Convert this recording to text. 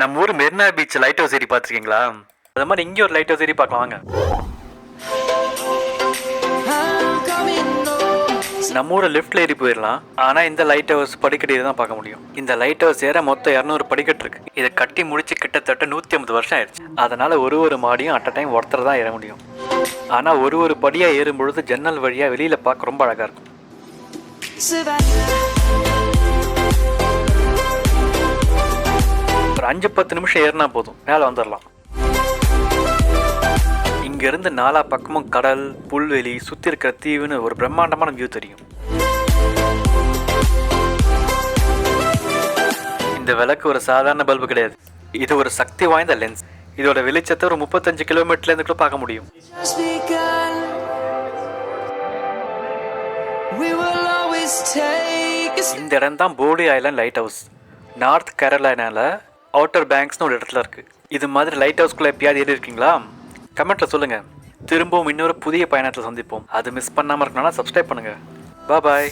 நம்ம ஊர் Marina beach light house ஏரி பார்த்துருக்கீங்களா? அது மாதிரி இங்கே ஒரு லைட் ஹவுஸ் ஏரி பார்க்கலாம் வாங்க. நம்ம ஊரில் லிஃப்ட்ல ஏறி போயிடலாம் ஆனால் இந்த லைட் ஹவுஸ் படிக்கட்டு தான் பார்க்க முடியும். இந்த லைட் ஹவுஸ் ஏற மொத்தம் இரநூறு படிக்கட்டு இருக்கு. இதை கட்டி முடிச்சு கிட்டத்தட்ட நூற்றி ஐம்பது வருஷம் ஆயிடுச்சு. அதனால ஒரு ஒரு மாடியும் அட் அ டைம் ஒருத்தர் தான் ஏற முடியும். ஆனால் ஒரு ஒரு படியாக ஏறும் பொழுது ஜன்னல் வழியாக வெளியில் பார்க்க ரொம்ப அழகாக இருக்கும். ஒரு அஞ்சு பத்து நிமிஷம் ஏறினா போதும். மேலே வந்துடலாம் இங்கேருந்து நாலா பக்கமும் கடல் புல்வெளி சுற்றி இருக்கிற தீவுன்னு ஒரு பிரம்மாண்டமான வியூ தெரியும். இந்த விளக்கு ஒரு சாதாரண பல்பு கிடையாது. இது ஒரு சக்தி வாய்ந்த லென்ஸ் இதோட வெளிச்சத்தை ஒரு முப்பத்தஞ்சு கிலோமீட்டர்ல இருந்து கூட பார்க்க முடியும். இந்த இடம் தான் Bodie island light house north கேரளானால outer பேங்க்ஸ்னு ஒரு இடத்துல இருக்குது இது மாதிரி லைட் ஹவுஸ்குள்ளே எப்பயாவது ஏறி இருக்கீங்களா? கமெண்ட்டில் சொல்லுங்கள் திரும்பவும் இன்னொரு புதிய பயணத்தில் சந்திப்போம். அது மிஸ் பண்ணாமல் இருக்கணும்னா சப்ஸ்கிரைப் பா பாய்